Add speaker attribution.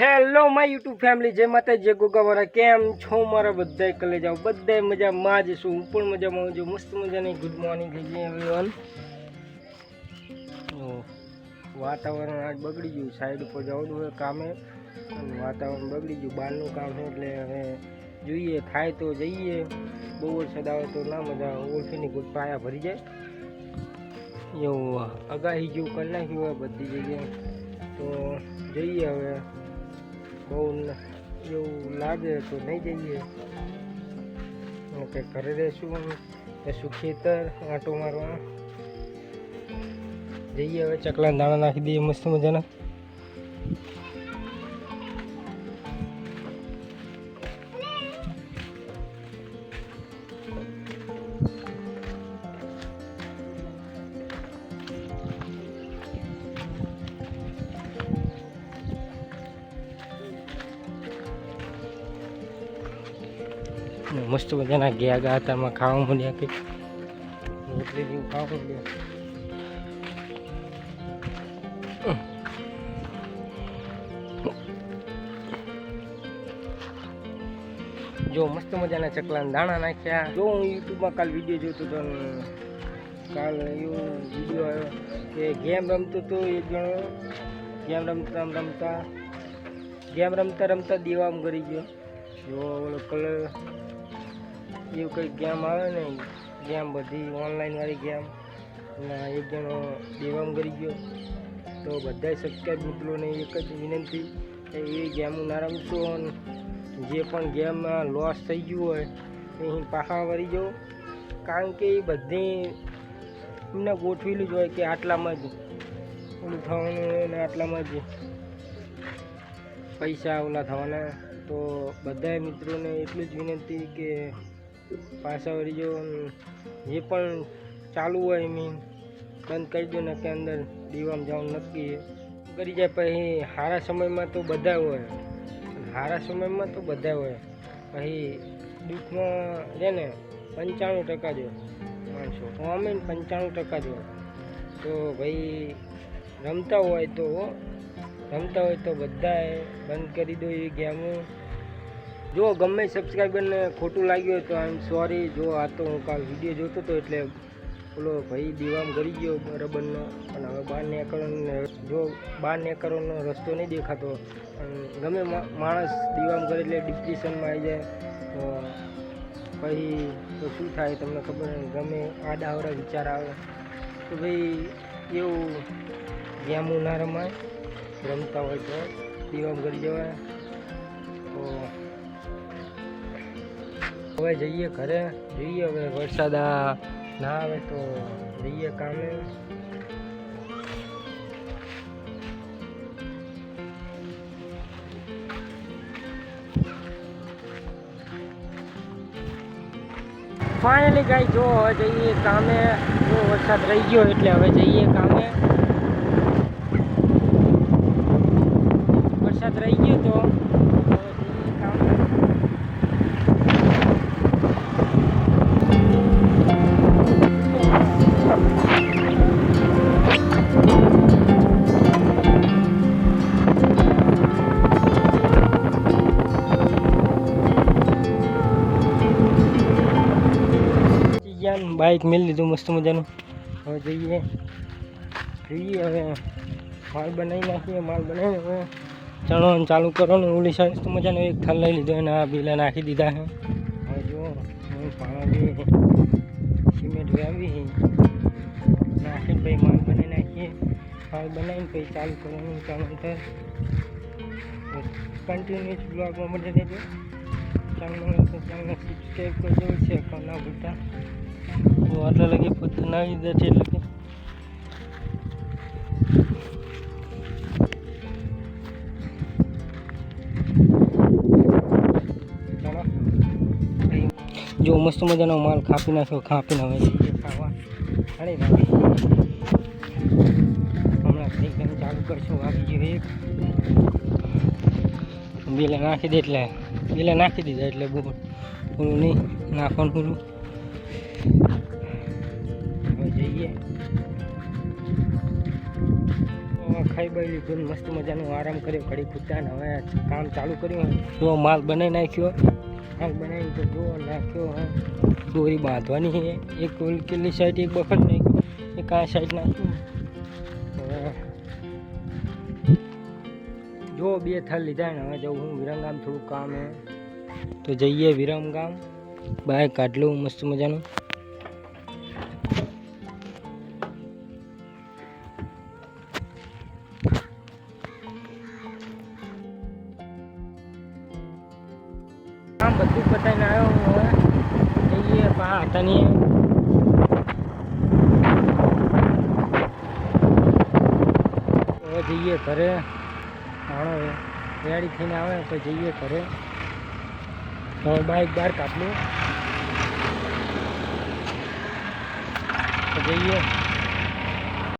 Speaker 1: Hello my YouTube family જય માતા જય ગોગાવાળા. કેમ છો મારા બધાય? કલે જાઓ. બધાય મજામાં જ છું. હું પણ મજામાં છું. મસ્ત મજાની ગુડ મોર્નિંગ થઈ ગઈ એવરીવન વાતાવરણ આજ બગડી ગયું. સાઈડ ઉપર જવાનું હોય કામે. અને વાતાવરણ બગડી ગયું. બહારનું કામ છે એટલે હવે જોઈએ. થાય તો જઈએ. બહુ વરસાદ આવે તો ના મજા આવે. ઓળખીની ગુડ પાયા ભરી જાય. એવું અગાહી જેવું કરી નાખ્યું હોય બધી જગ્યાએ. તો જઈએ હવે. બહુ એવું લાગે તો નહીં જઈએ. કે ઘરે રહેશું સુખેતર ખેતર આંટો મારવા. જઈએ હવે ચકલા દાણા નાખી દઈએ મસ્ત મજાના. મસ્ત મજાના ગયા ગયા હતામાં ખાવા મળ્યા કે. રોટલી જેવું ખાવા મળ્યા. જો મસ્ત મજાના ચકલાના દાણા નાખ્યા. જો હું યુટ્યુબમાં કાલ વીડિયો જોતો હતો કાલ એવો વીડિયો આવ્યો કે ગેમ રમતો તો એક જણો ગેમ રમતા રમતા, ગેમ રમતા રમતા દીવામ કરી ગયો. જો ઓલો કલર એવું કંઈક ગેમ આવે ને ગેમ બધી ઓનલાઈનવાળી ગેમ અને એક જણો દેવામ કરી ગયો. તો બધા સબસ્ક્રાઈબ મિત્રોને એક જ વિનંતી કે એ ગેમ ના રમશો અને જે પણ ગેમમાં લોસ થઈ ગયું હોય, એ પાછા વળી જાઓ કારણ કે એ બધી એમને ગોઠવેલું જ હોય કે આટલામાં જ. ઓલું થવાનું ને આટલામાં જ. પૈસા ઓલા થવાના. તો બધા મિત્રોને એટલું જ વિનંતી કે પાછા વળી જો જે પણ ચાલુ હોય મીન બંધ કરી દો ને કે અંદર દીવામાં જવાનું નક્કી કરી જાય પછી સારા સમયમાં તો બધા હોય. સારા સમયમાં તો બધા હોય. પછી દુઃખમાં છે ને, પંચાણું ટકા જો માણસો અમે પંચાણું ટકા જો તો ભાઈ, રમતા હોય તો રમતા હોય તો બધાએ બંધ કરી દો એ ગેમો. જો ગમે સબસ્ક્રાઈબરને ખોટું લાગ્યું હોય તો આઈ એમ સોરી જો આ તો હું કાલ વીડિયો જોતો હતો એટલે ઓલો ભાઈ દીવામ ગળી ગયો રબરનો અને હવે બહાર નીકળવાનો જો બહાર નીકળવાનો રસ્તો નહીં દેખાતો ગમે માણસ દીવામ ગળે એટલે ડિપ્રેશનમાં આવી જાય. પછી તો શું થાય તમને ખબર નહીં, ગમે આડાવડા વિચાર આવે. તો ભાઈ એવું ગેમું ના રમાય, રમતા હોય તો દીવામ ગળી જવાય. તો હવે જઈએ ઘરે. જઈએ હવે વરસાદ આ ના આવે તો જઈએ કામે. ફાઇનલી ગાઈ જો હવે જઈએ કામે. જો વરસાદ રહી ગયો એટલે હવે જઈએ કામે. બાઇક મેળ લીધું મસ્ત મજાનું. હવે જઈએ. જોઈએ હવે. માલ બનાવી નાખીએ, માલ બનાવીને હવે. ચણવાનું ચાલુ કરવાનું ઓલી સાઈડ તો મજાનો એક થાલ લઈ લીધો અને આ બીલા નાખી દીધા છે. હવે જો, હું બી સિમેન્ટ વાવી નાખીને પછી માલ બનાવી નાખીએ. માલ બનાવીને પછી ચાલુ કરવાનું ચાલુ થાય. કન્ટિન્યુઅસ બ્લોગમાં મળી રહેજો ચેનલ ચેનલ સબસ્ક્રાઈબ કરજો છે ના ભૂલતા. તો આટલા લગી પોતે નાખી દે છે એટલે કે. જો મસ્ત મજાનો માલ કાપી નાખ્યો કાપીને હવે જઈએ ખાવા. હમણાં એકદમ ચાલુ કરશું આવી ગયું એક બેલે નાખી દે એટલે, બેલે નાખી દીધા એટલે બહુ પૂરું નહીં, નાખવાનું હવે જઈએ. ખાઈ બાઈ લીધું મસ્ત મજાનો આરામ કર્યો. ઘડી ખૂટ્યા હવે કામ ચાલુ કર્યું. જો માલ બનાવી નાખ્યો. માલ બનાવી તો જો નાખ્યો, હા. દોરી બાંધવાની છે. એક કેટલી સાઈડ એક બફર નાખ્યો. એક આ સાઈડ નાખ્યું. હવે જો બે થર લીધા ને હવે જવું હું વિરમગામ, થોડું કામ હે. તો જઈએ વિરમગામ. બાય, કાઢ લઉં મસ્ત મજાનું. બધું પતાવીને આવ્યો હવે જઈએ પા હતા નહીં હવે જઈએ ઘરે માણો રેડી થઈને આવે તો જઈએ ઘરે હવે બાઇક બહાર કાપલું જઈએ